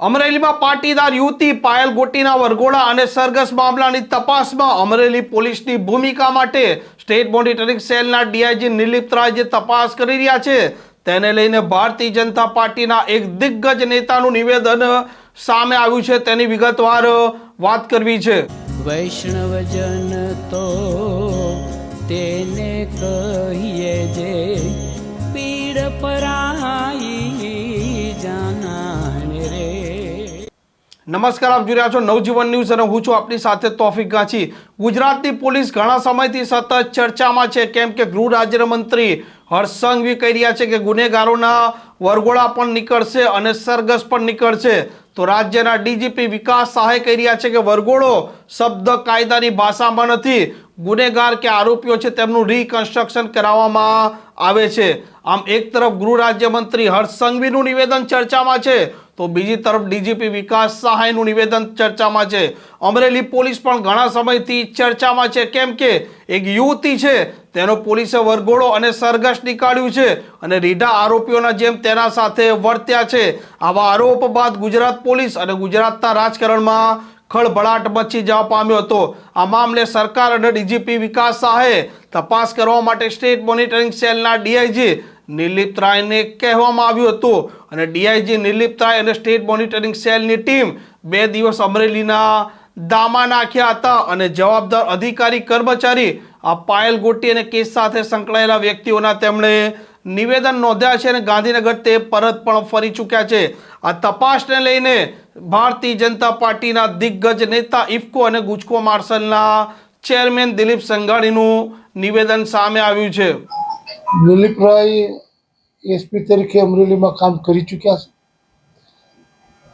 અમરેલીમાં પાટીદાર યુવતી પાયલ ગોટીના વરઘોડા અને સરઘસ મામલાની તપાસમાં અમરેલી પોલીસની ભૂમિકા માટે સ્ટેટ મોનિટરિંગ સેલના ડીઆઈજી નિલીપ રાય જે તપાસ કરી રહ્યા છે. તેને લઈને ભારતીય જનતા પાર્ટીના એક દિગ્ગજ નેતાનું નિવેદન સામે આવ્યું છે. તેની વિગતવાર વાત કરવી છે. વૈષ્ણવજન તો તેને કહીએ જે પીડ પરાઈ નમસ્કાર, આપ જોઈ રહ્યા છો નવજીવન ન્યૂઝ અને હું છું આપની સાથે તોફિક ગાંચી. ગુજરાતની પોલીસ ઘણા સમયથી સતત ચર્ચામાં છે, કેમ કે ગૃહ રાજ્યમંત્રી હર્ષ સંઘવી કહી રહ્યા છે કે ગુનેગારોના વરઘોડા પણ નીકળશે અને સરઘસ પણ નીકળશે. તો રાજ્યના ડીજીપી વિકાસ સહાય કહી રહ્યા છે કે વરઘોડો શબ્દ કાયદાની ભાષામાં નથી. ગુનેગાર કે આરોપીઓ છે તેમનું રિકન્સ્ટ્રક્શન કરાવવામાં આવે છે. આમ એક તરફ ગૃહ રાજ્યમંત્રી હર્ષ સંઘવીનું નિવેદન ચર્ચામાં છે. તો બીજી તરફ ડીજીપી વિકાસ સહાયનું નિવેદન ચર્ચામાં છે. અમરેલી પોલીસ પણ ઘણા સમયથી ચર્ચામાં છે. કેમ કે એક યુવતી છે, તેનો પોલીસે વરઘોડો અને સરઘસ નીકાળ્યું છે અને રીઢા આરોપીઓના જેમ તેના સાથે વર્ત્યા છે. આવા આરોપ બાદ ગુજરાત પોલીસ અને ગુજરાતના રાજકારણમાં ખળભળાટ મચી જવા પામ્યો હતો. આ મામલે સરકાર અને ડીજીપી વિકાસ શાહે તપાસ કરવા માટે સ્ટેટ મોનિટરિંગ સેલના ડીઆઈજી નિલીપ રાયને કહેવામાં આવ્યું હતું. અને ડીઆઈજી નિલીપ રાય અને સ્ટેટ મોનિટરિંગ સેલની ટીમ બે દિવસ અમરેલીના દામા નાખ્યા હતા અને જવાબદાર અધિકારી કર્મચારી આ પાયલ ગોટી અને કેસ સાથે સંકળાયેલા વ્યક્તિઓના તેમણે નિવેદન નોંધ્યા છે અને ગાંધીનગર તે પરત પણ ફરી ચૂક્યા છે. આ તપાસને લઈને ભારતીય જનતા પાર્ટીના દિગ્ગજ નેતા ઇફકો અને ગુજકો માર્શલના ચેરમેન દિલીપ સંઘાણીનું નિવેદન સામે આવ્યું છે. દિલીપરાય એસપી તરીકે અમરેલીમાં કામ કરી ચૂક્યા છે.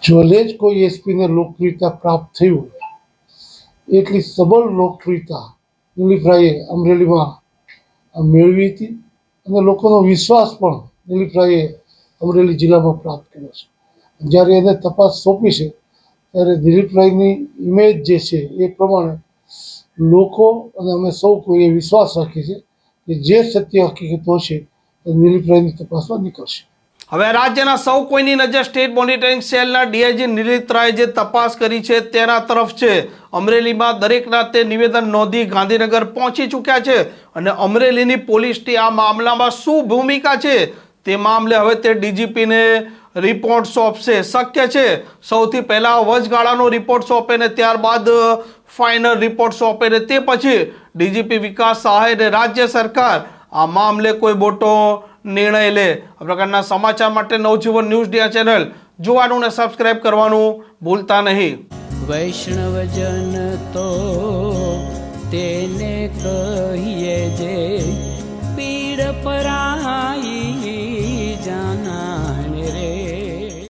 જોલે જ કોઈ એસપીને લોકપ્રિયતા પ્રાપ્ત થઈ હોય, એટલી સબળ લોકપ્રિયતા દિલીપરાયે અમરેલીમાં મેળવી હતી અને લોકોનો વિશ્વાસ પણ દિલીપરાયે અમરેલી જિલ્લામાં પ્રાપ્ત કર્યો છે. જ્યારે એને તપાસ સોંપી છે, ત્યારે દિલીપરાયની ઇમેજ જે છે એ પ્રમાણે લોકો અને અમે સૌ કોઈએ વિશ્વાસ રાખીએ છીએ કે જે સત્ય હકીકતો છે, એ દિલીપરાયની તપાસમાં નીકળશે. હવે રાજ્યના સૌ કોઈની નજર સ્ટેટ મોનિટરિંગ સેલના ડીઆઈજી નિલીત રાય જે તપાસ કરી છે તેના તરફ છે. અમરેલીમાં દરેકના તે નિવેદન નોંધી ગાંધીનગર પહોંચી ચૂક્યા છે અને અમરેલીની પોલીસની આ મામલામાં શું ભૂમિકા છે તે મામલે હવે તે ડીજીપીને રિપોર્ટ સોંપશે શક્ય છે સૌથી પહેલાં વચગાળાનો રિપોર્ટ સોંપે ને ત્યારબાદ ફાઇનલ રિપોર્ટ સોંપે ને તે પછી ડીજીપી વિકાસ સહાય ને રાજ્ય સરકાર આ મામલે કોઈ મોટો નિર્ણય લે. આ પ્રકારના સમાચાર માટે નવજીવન ન્યૂઝ ડિયા ચેનલ જોવાનું ને સબસ્ક્રાઇબ કરવાનું ભૂલતા નહીં. વૈષ્ણવજન તો તેને કહીએ જે